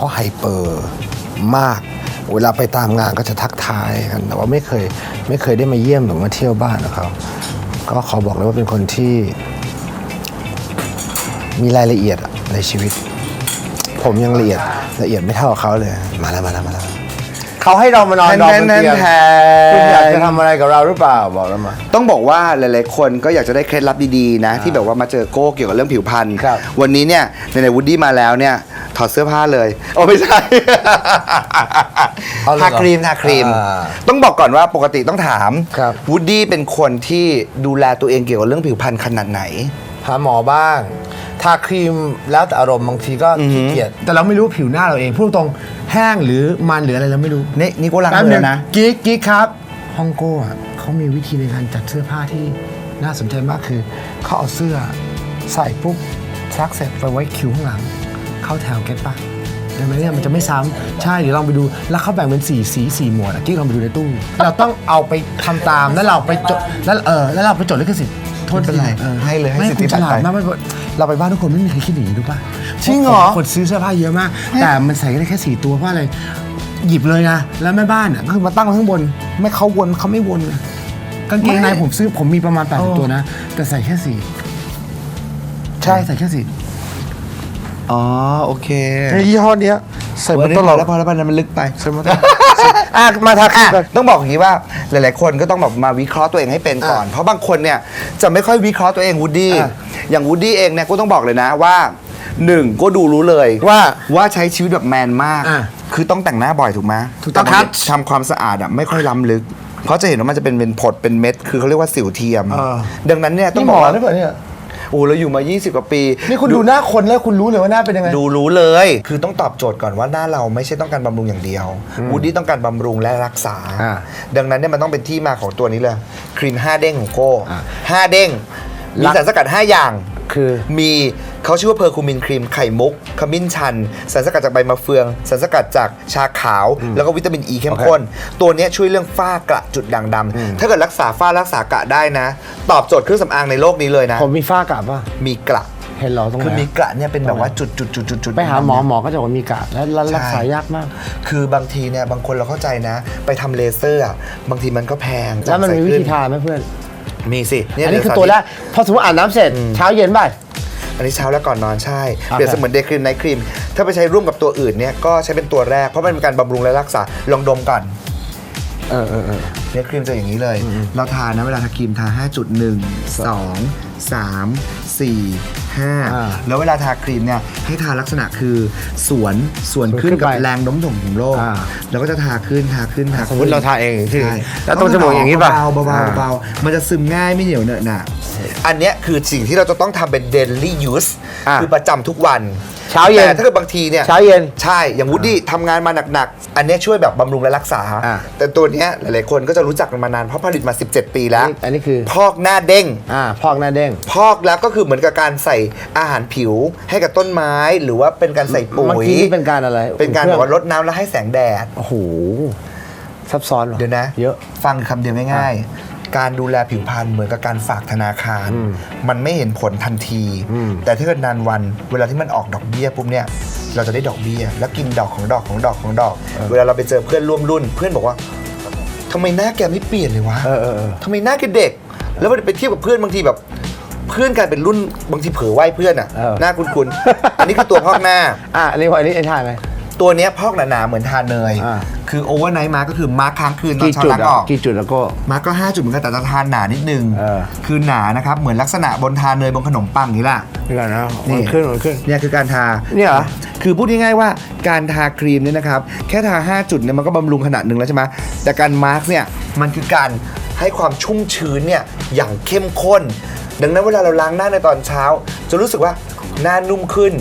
เขาไฮเปอร์มาก เวลาไปตามงานก็จะทักทายกันแต่ว่าไม่เคยไม่เคยได้มาเยี่ยมหรือมาเที่ยวบ้านของเขาก็ขอบอกเลยว่าเป็นคนที่ มีรายละเอียดในชีวิต ผมยังละเอียดละเอียดไม่เท่าเขาเลย มาแล้วมาแล้วมาแล้ว เขาให้เรามานอนรอบนเตียงแทคุณอยากจะนทำอะไรกับเราหรือเปล่าบอกเรามา ต้องบอกว่าหลายๆ คนก็อยากจะได้เคล็ดลับดีๆ นะ ที่แบบว่ามาเจอโก้เกี่ยวกับเรื่องผิวพรรณครับ วันนี้เนี่ยในๆวูดดี้มาแล้วเนี่ย ถอดเสื้อผ้าเลยโอ้ไม่ใช่ เอาเลยเหรอทาครีมทาครีม อ่าต้องบอกก่อนว่าปกติต้องถามครับ วูดดี้เป็นคนที่ดูแลตัวเองเกี่ยวกับเรื่องผิวพรรณขนาดไหน หาหมอบ้าง ทาครีมแล้วแต่อารมณ์บางทีก็ขี้เกียจแต่เราไม่รู้ผิวหน้าเราเองพูดตรงๆแห้งหรือมันหรืออะไรเราไม่รู้นี่นี่ก็ล้างแป๊บมือนึงแล้วนะกิ๊กกิ๊กครับฮ่องโก้อะเขามีวิธีในการจัดเสื้อผ้าที่น่าสนใจมากคือเขาเอาเสื้อใส่ปุ๊บซักเสร็จไปไว้คิวข้างหลัง เข้าแถวเก็ตปะดังนั้นเนี่ยมันจะไม่ซ้ำใช่เดี๋ยวลองไปดูแล้วเขาแบ่งเป็นสีสีสีหมวดอะกิ๊กลองไปดูในตู้ เราต้องเอาไปทำตามแล้วเราไปจดแล้วเออแล้วเราไปจดลิขสิทธิ์โทษไม่เป็นไรออให้เลยให้ไม่สิทธิคุณฉลาดบัตรไปมากไม่ เราไปบ้านทุกคนไม่มีใครคิดอย่างนี้รู้ป่ะจริงเหรอ คนซื้อเสื้อผ้าเยอะมาก แต่มันใส่ได้แค่สี่ตัวเพราะอะไร หยิบเลยนะ แล้วแม่บ้านอะก็คือมาตั้งไว้ข้างบน ไม่เขาวนเขาไม่วนไงกางเกงในผมซื้อผมมีประมาณแปดตัวนะ แต่ใส่แค่สี่ใช่ใส่แค่สี่อ๋อ โอเคในยี่ห้อเนี้ย ใส่วัมานนี้ตพลออดแล้วพอแล้วพอแล้วมันลึกไปใส่มาตลอดอะมาทาครีมกันต้องบอกอย่างนี้ว่าหลาย ๆ คนก็ต้องแบบมาวิเคราะห์ตัวเองให้เป็นก่อน เพราะบางคนเนี่ยจะไม่ค่อยวิเคราะห์ตัวเองวูดดี้อะอย่างวูดดี้เองเนี่ยก็ต้องบอกเลยนะว่าหนึ่งก็ดูรู้เลยว่าว่าใช้ชีวิตแบบแมนมากอะคือต้องแต่งหน้าบ่อยถูกไหมถูกต้องแบางครับทีทำความสะอาดอะไม่ค่อยล้ำลึก เพราะจะเห็นว่ามันจะเป็นเป็นผดเป็นเม็ด คือเขาเรียกว่าสิวเทียมเออดังนั้นเนี่ยต้องนี่หบมออกว่า ได้เปล่าเนี่ยโอ้เราอยู่มา 20 กว่าปีนี่คุณดูหน้าคนแล้วคุณรู้เลยว่าหน้าเป็นยังไง ดูรู้เลย คือต้องตอบโจทย์ก่อนว่าหน้าเราไม่ใช่ต้องการบำรุงอย่างเดียววูดดี้ต้องการบำรุงและรักษา อ่าดังนั้นเนี่ยมันต้องเป็นที่มาของตัวนี้เลยครีม5เด้งของโก้อ่าห้าเด้งมีรัก สารสกัด 5 อย่าง คือมีเขาชื่อว่าเพอร์คูมินครีมไข่มุกขมิ้นชันสารสกัดจากใบมะเฟืองสารสกัดจากชาขาว แล้วก็วิตามินอ e ีเข้มข้น ตัวเนี้ยช่วยเรื่องฝ้ากระจุดด่างดำถ้าเกิดรักษาฝ้ารักษากระได้นะ ตอบโจทย์เครื่องสำอางในโลกนี้เลยนะผมมีฝ้ากระป่ะมีกระเห็นเหรอตรงไหนคือมีกระเนี่ยเป็นแบบว่าจุดจุดจุดจุดจุดไปหาหมอหมอก็จะบอกว่ามีกระแล้วแล้วรักษายากมาก คือบางทีเนี่ยบางคนเราเข้าใจนะ ไปทำเลเซอร์อะบางทีมันก็แพงแล้วมันมีวิธีจ่ายทาไหมเพื่อนขึ้น มีสิเยอันนี้คือเดี๋ยตัวแรสากพอสมมติอาบน้ำเสร็จเช้าเย็นป่ะอันนี้เช้าแล้วก่อนนอนใช่โอเคเปรียบเสมือนเดย์ครีมไนท์ครีม ถ้าไปใช้ร่วมกับตัวอื่นเนี่ยก็ใช้เป็นตัวแรก เพราะมันเป็นการบำรุงและรักษา ลองดมก่อนเออเออเออเนี่ยครีมจะอย่างนี้เลย เราทานะเวลาทาครีมทา 5.1 2 3 4 อ่า5แล้วเวลาทาครีมเนี่ยให้ทาลักษณะคือสวนสวนสวนขึ้นขึ้นกับไปแรงโน้มถ่วงของโลกอ่าแล้วก็จะทาขึ้นทาขึ้นทาสมมุติเราทาเองที่ใช่แล้วตรงจมูกอย่างนี้ป่ะเบาๆเบาอ่าๆเบาๆมันจะซึมง่ายไม่เหนียวเหนอะหนะอันเนี้ยคือสิ่งที่เราจะต้องทำเป็น daily use อ่าคือประจำทุกวันเช้าเย็นแต่ถ้าเกิดบางทีเนี่ยเช้าเย็นใช่ อย่างวูดดี้ทำงานมาหนักๆ อันเนี้ยช่วยแบบบำรุงและรักษาอ่าแต่ตัวเนี้ยหลายๆคนก็จะรู้จักกันมานานเพราะผลิตมา 17 ปีแล้ว อันนี้คือ พอกหน้าเด้งอ่าพอกหน้าเด้ง พอกแล้วก็คือเหมือนกับการใส่อาหารผิวให้กับต้นไม้หรือว่าเป็นการใส่ปุ๋เมื่อยกี้นี่เป็นการอะไรเป็นการเคแบรื่บว่ารดน้ำแล้วให้แสงแดด โอ้โหซับซ้อนว่ะเดี๋ยวนะเยอะ ฟังคำเดียวง่ายๆ การดูแลผิวพรรณเหมือนกับการฝากธนาคาร มันไม่เห็นผลทันที อืม แต่ถ้าเกิดนานวันเวลาที่มันออกดอกเบี้ยปุ๊บเนี่ย เราจะได้ดอกเบี้ย แล้วกินดอกของดอกของดอกของดอก เวลาเราไปเจอเพื่อนร่วมรุ่น เพื่อนบอกว่าทำไมหน้าแกไม่เปลี่ยนเลยวะ เออเออเออ ทำไมหน้าแกเด็ก แล้วมันไปเทียบกับเพื่อนบางทีแบบ เพื่อนกลายเป็นรุ่นบางทีเผลอไหวเพื่อนอะ เออ หน้าคุ้นๆอันนี้คือตัวพอกหน้า อะอันนี้พออันนี้ไอ้ทายไหม ตัวเนี้ยพอกหนาๆเหมือนทาเนย อ่า คือโอเวอร์ไนท์มาก็คือมาร์คค้างคืนตอนกี่เช้าจุดล้างอะออก กี่จุดแล้วก็ มาร์คก็ 5 จุดเหมือนกันแต่จะทานหนานิดนึง เออ คือหนานะครับ เหมือนลักษณะบนทาเนยบนขนมปังนี่แหละนี่ก่อนนะนี่ มันขึ้นมันขึ้น เนี่ยคือการทาเนี่ยเหรอ คือพูดง่ายๆว่าการทาครีมเนี่ยนะครับ แค่ทา 5 จุดเนี่ยมันก็บำรุงขนาดหนึ่งแล้วใช่ไหมแต่การมาร์กเนี่ยมันคือการให้ความชุ่มชื้นเนี่ยอย่างเข้มข้น ดังนั้นเวลาเราล้างหน้าในตอนเช้า จะรู้สึกว่าหน้านุ่มขึ้น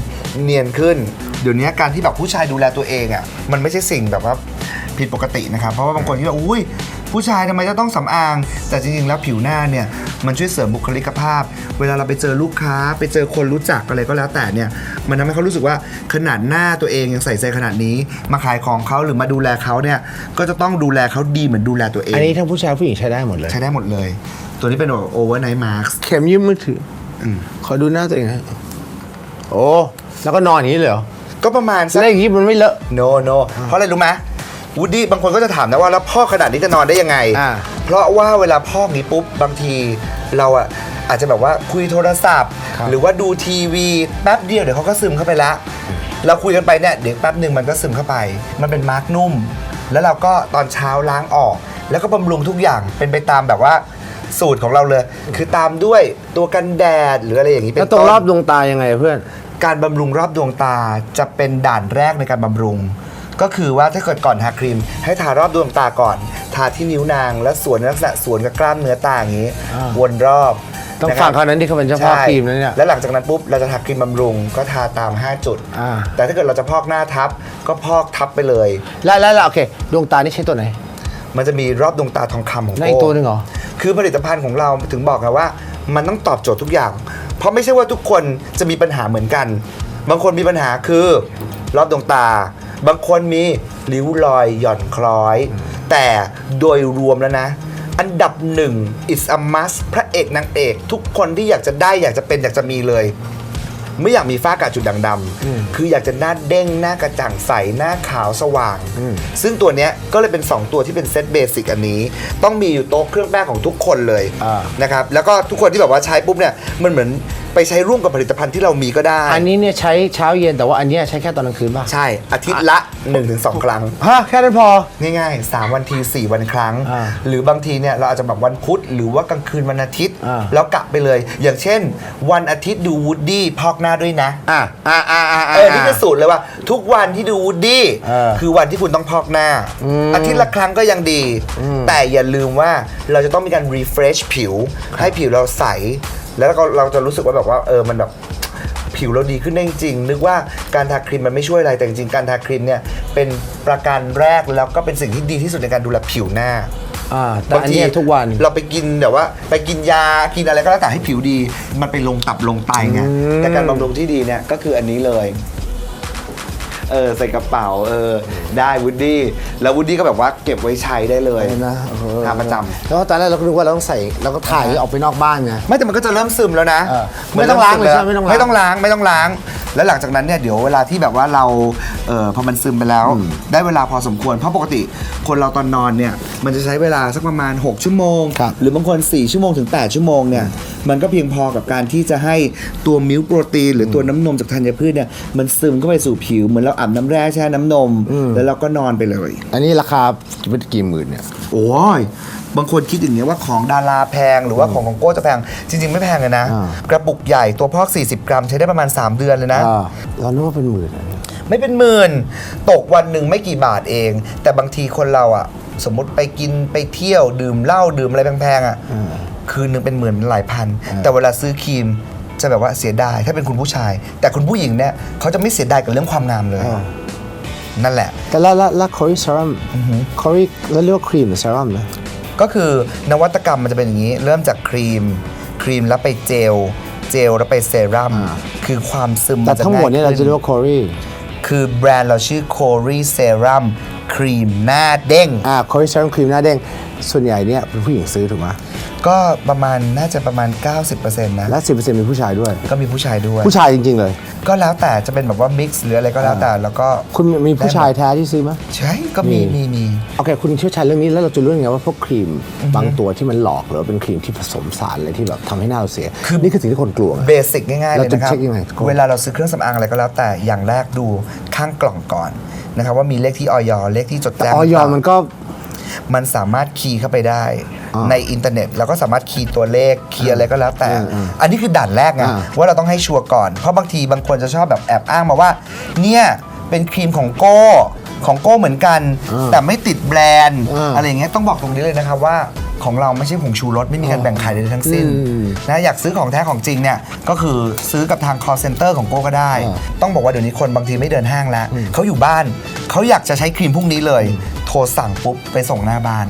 เนียนขึ้น เดี๋ยวนี้การที่แบบผู้ชายดูแลตัวเองอะมันไม่ใช่สิ่งแบบว่าผิดปกตินะครับ เพราะว่าบางคนที่แบบอุ้ยผู้ชายทำไมจะต้องสำอาง แต่จริงๆ แล้วผิวหน้าเนี่ย มันช่วยเสริมบุคลิกภาพ เวลาเราไปเจอลูกค้า ไปเจอคนรู้จักอะไรก็แล้วแต่เนี่ย มันทำให้เขารู้สึกว่าขนาดหน้าตัวเองยังใส่ใจขนาดนี้ มาขายของเขาหรือมาดูแลเขาเนี่ย ก็จะต้องดูแลเขาดีเหมือนดูแลตัวเอง อันนี้ทั้งผู้ชายผู้หญิงใช้ได้หมดเลย ใช้ได้หมดเลย ตัวนี้เป็นโอเวอร์ไนท์มาร์เข็มยืมมือถืออขอดูหน้าตัวเองฮะโอ้แล้วก็นอนอย่างนี้เลยเหรอก็ประมาณสักแล้วอย่างนี้มันไม่เลอะ โนโนเพราะอะไรรู้ไหมวูดดี้บางคนก็จะถามนะว่าแล้วพ่อขนาดนี้จะนอนได้ยังไง อ่า เพราะว่าเวลาพ่อนี้ปุ๊บบางทีเราอะอาจจะแบบว่าคุยโทรศัพท์ครับหรือว่าดูทีวีแป๊บเดียวเดี๋ยวเขาก็ซึมเข้าไปละเราคุยกันไปเนี่ยเดี๋ยวแป๊บหนึ่งมันก็ซึมเข้าไป มันเป็นมาร์กนุ่ม แล้วเราก็ตอนเช้าล้างออก แล้วก็บำรุงทุกอย่างเป็นไปตามแบบว่า สูตรของเราเลย คือตามด้วยตัวกันแดดหรืออะไรอย่างนี้เป็แล้วนตรงต้นรอบดวงตายังไงเพื่อน การบำรุงรอบดวงตาจะเป็นด่านแรกในการบำรุง ก็คือว่าถ้าเกิดก่อนทาครีม ให้ทารอบดวงตาก่อน ทาที่นิ้วนาง แล้วสวนลักษณะสวนกับกล้ามเนื้อตาอย่างนี้ อ่า วนรอบต้องะคฟัรังบเขานั้นที่เขาเป็นเจ้าพ่อใช่ครีมนะเนี่ยแล้วหลังจากนั้นปุ๊บ เราจะทาครีมบำรุงก็ทาตาม 5 จุด อ่า แต่ถ้าเกิดเราจะพอกหน้าทับ ก็พอกทับไปเลย แล้วแล้วแล้วโอเค ดวงตานี่ใช้ตัวไหนมันจะมีรอบดวงตาทองคำของแล้วอีกโก้ตัวหนึ่งเหรอ คือผลิตภัณฑ์ของเราถึงบอกไงว่า มันต้องตอบโจทย์ทุกอย่าง เพราะไม่ใช่ว่าทุกคนจะมีปัญหาเหมือนกัน บางคนมีปัญหาคือรอบดวงตา บางคนมีริ้วรอยหย่อนคล้อย แต่โดยรวมแล้วนะ อันดับหนึ่ง is a must พระเอกนางเอก ทุกคนที่อยากจะได้อยากจะเป็นอยากจะมีเลย ไม่อยากมีฝ้ากระจุดด่างดำคืออยากจะหน้าเด้งหน้ากระจ่างใสหน้าขาวสว่าง ซึ่งตัวเนี้ยก็เลยเป็น 2 ตัวที่เป็นเซตเบสิกอันนี้ ต้องมีอยู่โต๊ะเครื่องแป้งของทุกคนเลยอ่านะครับแล้วก็ทุกคนที่แบบว่าใช้ปุ๊บเนี่ยมันเหมือน ไปใช้ร่วมกับผลิตภัณฑ์ที่เรามีก็ได้ อันนี้เนี่ยใช้เช้าเย็นแต่ว่าอันเนี้ยใช้แค่ตอนกลางคืนป่ะ ใช่อาทิตย์ละ 1-2 ครั้ง ฮะ แค่นั้นพอ ง่ายๆ 3 วันที 4 วันครั้ง อ่าหรือบางทีเนี่ยเราอาจจะแบบวันพุธหรือว่ากลางคืนวันอาทิตย์ อ่า แล้วกะไปเลย อย่างเช่น วันอาทิตย์ดูวูดดี้พอกหน้าด้วยนะ อะอะอะอะเออนี่คือสูตรเลยว่า ทุกวันที่ดูวูดดี้เออคือวันที่คุณต้องพอกหน้า อาทิตย์ละครั้งก็ยังดี แต่อย่าลืมว่าเราจะต้องมีการ refresh ผิว ให้ผิวเราใส แล้วก็เราจะรู้สึกว่าแบบว่าเออมันแบบผิวเราดีขึ้นได้จริงๆนึกว่าการทาครีมมันไม่ช่วยอะไรแต่จริงๆการทาครีมเนี่ยเป็นประการแรกแล้วก็เป็นสิ่งที่ดีที่สุดในการดูแลผิวหน้าอ่าแต่อันเนี้ยทุกวันเราไปกินแบบว่า ไปกินยากินอะไรก็แล้วแต่ให้ผิวดี มันไปลงตับลงไตไงแต่การบำรุงที่ดีเนี่ยก็คืออันนี้เลย เออใส่กระเป๋าเออได้วูดดี้แล้ววูดดี้ก็แบบว่าเก็บไว้ใช้ได้เลยนะเออทาประจำ แล้วตอนแรกเราก็นึกว่าเราต้องใส่เราก็ถ่ายออกไปนอกบ้านไง ไม่แต่มันก็จะเริ่มซึมแล้วนะเออไม่ต้องล้างเลยใช่ไหมไม่ต้องล้าง ไม่ต้องล้างไม่ต้องล้าง แล้วหลังจากนั้นเนี่ยเดี๋ยวเวลาที่แบบว่าเราเออพอมันซึมไปแล้ว ได้เวลาพอสมควรเพราะปกติคนเราตอนนอนเนี่ยมันจะใช้เวลาสักประมาณ 6 ชั่วโมง ครับหรือบางคน 4 ชั่วโมงถึง 8 ชั่วโมงเนี่ยมันก็เพียงพอกับการที่จะให้ตัวมิลค์โปรตีน หรือตัวน้ำนมจากธัญพืชเนี่ยมันซึมเข้าไปสู่ผิว เหมือนเราอาบน้ำแร่แช่น้ำนมแล้วเราก็นอนไปเลย อันนี้ราคาเป็นกี่หมื่นเนี่ย โอ้ย บางคนคิดอย่างเงี้ยว่าของดาราแพงหรือว่าของของโก้จะแพง จริง ๆ ไม่แพงเลยนะ อ่ากระปุกใหญ่ตัวพอก 40 กรัมใช้ได้ประมาณ 3 เดือนเลยนะ อ่าเรานึกว่าเป็นหมื่นอะ ไม่เป็นหมื่น ตกวันหนึ่งไม่กี่บาทเอง แต่บางทีคนเราอะสมมติไปกินไปเที่ยวดื่มเหล้าดื่มอะไรแพงๆอะคืนหนึ่งเป็นหมื่นเป็นหลายพัน แต่เวลาซื้อครีมจะแบบว่าเสียดายถ้าเป็นคุณผู้ชาย แต่คุณผู้หญิงเนี่ยเขาจะไม่เสียดายกับเรื่องความงามเลยอ่านั่นแหละ แต่แล้วแล้วแล้วคอรีเซรั่มคอรีแล้วเรียกว่าครีมหรือเซรั่มนะก็คือนวัตกรรมมันจะเป็นอย่างนี้ เริ่มจากครีม ครีมแล้วไปเจล เจลแล้วไปเซรั่มอ่าคือความซึมแต่นจะทั้งหมดเนี่ยเราจะเรียกง่ว่าคอรี คือแบรนด์เราชื่อ c o r y Serum ครีมหน้าเด้ง อ่าคอรีเซรั่มครีมหน้าเด้ง ส่วนใหญ่เนี่ยเป็นผู้หญิงซื้อถูกไหมก็ประมาณน่าจะประมาณ 90%นะและสิบเปอร์เซ็นต์เป็นผู้ชายด้วย ก็มีผู้ชายด้วย ผู้ชายจริง ๆ เลย ก็แล้วแต่จะเป็นแบบว่ามิกซ์หรืออะไรก็แล้วแต่แล้วก็คุณมีผู้ชายแท้ที่ซื้อไหมใช่ก็มีมีมีมีโอเคคุณเชี่ยวชาญเรื่องนี้แล้วเราจะรู้ยังไงว่าพวกครีมบางตัวที่มันหลอกหรือว่าเป็นครีมที่ผสมสารอะไรที่แบบทำให้หน้าเราเสียนี่คือสิ่งที่คนกลัวไง เบสิกง่ายๆเลยเราจะนะครับ เช็คยังไง เวลาเราซื้อเครื่องสำอางอะไรก็แล้วแต่อย่างแรกดูข้างกล่องก่อนนะครับว่ามีเลขที่ออยเลขที่จดแจ้งออยหรือเปล่า มันก็ มันสามารถคีย์เข้าไปได้อ่าในอินเทอร์เน็ตเราก็สามารถคีย์ตัวเลขคีย์อะไรก็แล้วแต่อืมอืมอันนี้คือด่านแรกไงอ่าว่าเราต้องให้ชัวร์ก่อนเพราะบางทีบางคนจะชอบแบบแอบอ้างมาว่า เนี่ยเป็นครีมของโก้ของโก้เหมือนกัน แต่ไม่ติดแบรนด์อ่าอะไรอย่างเงี้ยต้องบอกตรงนี้เลยนะครับว่า ของเราไม่ใช่ผงชูรสไม่มีการแบ่งขายใดๆทั้งสิ้นอืมนะอยากซื้อของแท้ของจริงเนี่ยก็คือซื้อกับทาง call center ของโก้ก็ได้อ่าต้องบอกว่าเดี๋ยวนี้คนบางทีไม่เดินห้างแล้วเขาอยู่บ้านเขาอยากจะใช้ครีมพวกนี้เลย โทรสั่งปุ๊บไปส่งหน้าบ้าน